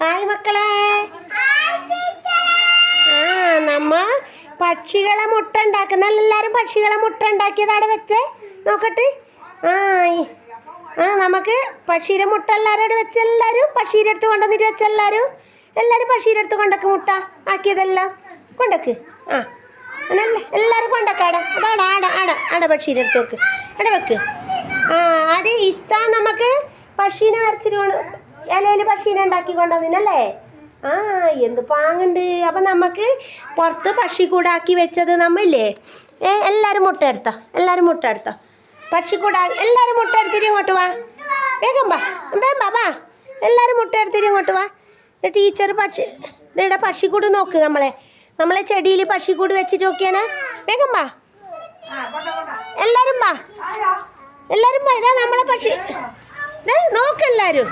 Hi മക്കളെ. ആ നമ്മ പക്ഷികളെ മുട്ട ഉണ്ടാക്കുന്ന എല്ലാവരും പക്ഷികളെ മുട്ട ഉണ്ടാക്കിയത് അവിടെ വെച്ചേ. നോക്കട്ടെ. ആ ആ നമുക്ക് പക്ഷീരെ മുട്ട എല്ലാവരും അവിടെ വെച്ച്. എല്ലാവരും പക്ഷീരെ അടുത്ത് കൊണ്ടുവന്നിട്ട് വെച്ച എല്ലാവരും എല്ലാവരും പക്ഷീരെ അടുത്ത് കൊണ്ടൊക്കെ മുട്ട ആക്കിയതെല്ലാം കൊണ്ടക്ക്. ആ അങ്ങനെ എല്ലാവരും കൊണ്ടൊക്കെ അട ആട ആട ആട പക്ഷീരെ അടുത്ത് വെക്ക്. അവിടെ വെക്ക്. ആ അത് ഇസ്താ നമുക്ക് പക്ഷീനെ വരച്ചിട്ട് ഇലയിൽ പക്ഷീനെ ഉണ്ടാക്കി കൊണ്ടതിനല്ലേ? ആ എന്ത് പാങ്ങുണ്ട്. അപ്പം നമുക്ക് പുറത്ത് പക്ഷിക്കൂടാക്കി വെച്ചത് നമ്മില്ലേ ഏ എല്ലാവരും മുട്ട എടുത്തോ എല്ലാവരും മുട്ട എടുത്തോ. പക്ഷിക്കൂട എല്ലാവരും മുട്ട എടുത്തിട്ട് ഇങ്ങോട്ട് വാ. വേഗം വാ വേഗം വാ വാ. എല്ലാവരും മുട്ട എടുത്തിട്ട് ഇങ്ങോട്ട് വാ. ടീച്ചർ പക്ഷി ഇവിടെ പക്ഷിക്കൂട് നോക്ക് നമ്മളെ. നമ്മളെ ചെടിയിൽ പക്ഷിക്കൂട് വെച്ചിട്ട് നോക്കിയാണ്. വേഗം വാ. എല്ലാവരും വാ. എല്ലാവരും വാ ഇതാ നമ്മളെ പക്ഷി നോക്കെല്ലാവരും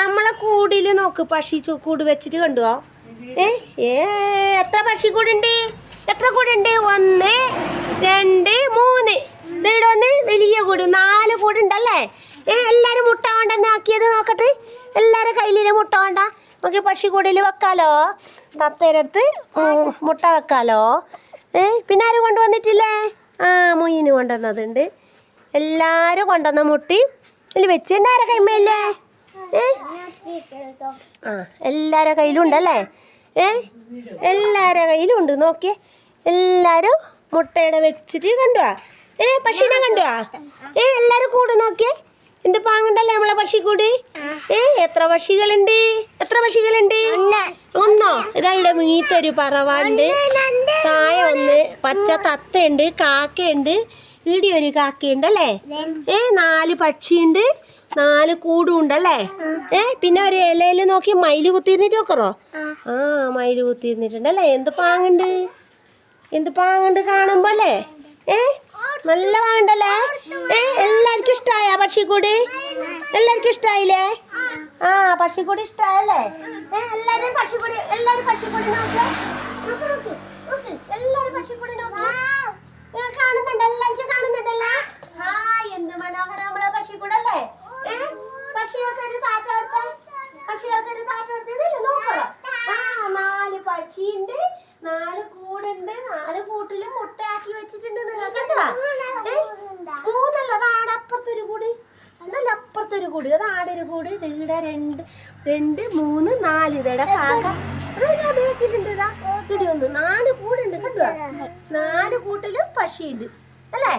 നമ്മളെ കൂടിൽ നോക്ക് പക്ഷി കൂട് വെച്ചിട്ട് കണ്ടുവോ? ഏ ഏ എത്ര പക്ഷി കൂടുണ്ട്? എത്ര കൂടുണ്ട്? ഒന്ന് രണ്ട് മൂന്ന്. ഇവിടെ ഒന്ന് വലിയ കൂട് നാല് കൂടുണ്ടല്ലേ? ഏ എല്ലാരും മുട്ട കൊണ്ടെന്ന് ആക്കിയത് നോക്കട്ടെ. എല്ലാരും കയ്യിലെ മുട്ട കൊണ്ട നമുക്ക് പക്ഷി കൂടിൽ വെക്കാലോ. തത്തേരടുത്ത് മുട്ട വെക്കാലോ. ഏ പിന്നെ ആരും കൊണ്ടുവന്നിട്ടില്ലേ? ആ മുയിന് കൊണ്ടുവന്നതുണ്ട്. എല്ലാരും കൊണ്ടുവന്ന മുട്ടി. ഇതിൽ വെച്ച് തന്നെ ആരെ കൈമയില്ലേ ഏ? ആ എല്ലാരെ കയ്യിലും ഉണ്ടല്ലേ ഏ? എല്ലാരെ കയ്യിലും ഉണ്ട് നോക്കിയേ. എല്ലാരും മുട്ടയുടെ വെച്ചിട്ട് കണ്ടുവാ. ഏ പക്ഷീനെ കണ്ടുവാ? ഏ എല്ലാരും കൂട് നോക്കിയേ. എന്ത് പാങ്ങുണ്ടല്ലേ നമ്മളെ പക്ഷി കൂടി ഏ എത്ര പക്ഷികളുണ്ട് എത്ര പക്ഷികളുണ്ട് ഒന്നോ. ഇതാ ഇവിടെ മീത്തൊരു പറവാണ്ട് താഴെ ഒന്ന്. പച്ച തത്തയുണ്ട് കാക്കയുണ്ട്. ഇവിടെ ഒരു കാക്കയുണ്ട് അല്ലേ ഏ നാല് പക്ഷിയുണ്ട് നാല് കൂടും ഉണ്ടല്ലേ ഏ പിന്നെ ഒരു ഇലയിൽ നോക്കി മയിൽ കുത്തിയിരുന്നിട്ട് നോക്കറോ ആ മയിൽ കുത്തിയിരുന്നിട്ടുണ്ടല്ലേ? എന്ത് പാങ്ങുണ്ട്? എന്ത് പാങ്ങുണ്ട് കാണുമ്പോ അല്ലേ? ഏ നല്ല പാങ്ങുണ്ടല്ലേ? ഏ എല്ലാവർക്കും ഇഷ്ടമായ പക്ഷിക്കൂട്? എല്ലാവർക്കും ഇഷ്ടായില്ലേ? ആ പക്ഷിക്കൂട് ഇഷ്ടായല്ലേ? ഏ എല്ലാരും പക്ഷിക്കൂടി എല്ലാരും പക്ഷിക്കൂടി നോക്കിയേ നോക്ക് നോക്ക് നോക്ക് എല്ലാരും പക്ഷിക്കൂടി നോക്കിയേ ഏ, കാണുന്നുണ്ട് എല്ലാവർക്കും കാണുന്നുണ്ടല്ലോ ആ എന്ത് മനോഹരം നമ്മളെ പക്ഷിക്കൂടല്ലേ ഏ പക്ഷികൾക്ക് ഒരു താറ്റ കൊടുത്തേ പക്ഷികൾക്ക് ഒരു താറ്റ കൊടുത്തേ നോക്കോ ആ നാല് പക്ഷിയുണ്ട് നാല് കൂടുണ്ട് നാല് കൂട്ടിലും മുട്ടയാക്കി വെച്ചിട്ടുണ്ട് നിങ്ങൾക്ക് മൂന്നല്ല അതാണ് അപ്പുറത്തൊരു കൂട്. അതല്ല അപ്പുറത്തൊരു കൂട്. അത് ആടൊരു കൂട്. ഇവിടെ രണ്ട് രണ്ട് മൂന്ന് നാല്. ഇതടെ കാക്ക അതാ ബേക്കിലുണ്ട് ഇതാ. ഇവിടെ ഒന്ന്. നാല് കൂടുണ്ട് കണ്ടോ? നാല് കൂട്ടിലും പക്ഷിയുണ്ട്. അല്ലേ?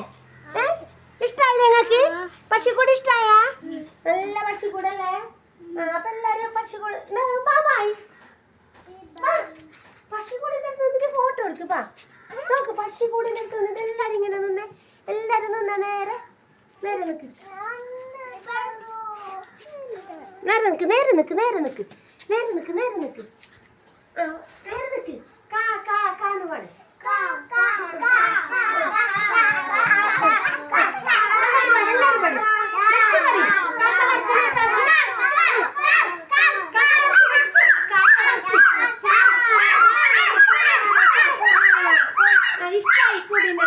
ഏ? ഇഷ്ടായില്ലേ നിങ്ങക്ക് പക്ഷിക്കൂട് ഇഷ്ടായ? നല്ല പക്ഷിക്കൂടല്ലേ? കൂടല്ലേ അപ്പൊ എല്ലാരും പക്ഷിക്കൂട്. ബാബായി എടുക്ക് പാ നോക്ക് പക്ഷി അടുത്ത് നിൽക്കുന്നത് എല്ലാരും ഇങ്ങനെ നിന്നേ എല്ലാരും നിന്ന നേരെ നേരെ നിൽക്ക് നേരെ നിൽക്ക് നേരെ നിൽക്ക് നേരെ നിൽക്ക് നേരെ നിക്ക് നേരെ നിക്ക്. ആ നേരെ നിക്ക്. കാ കാ കാന്ന് പാട്. കാക്ക ഇഷ്ടായി കൂടിനെ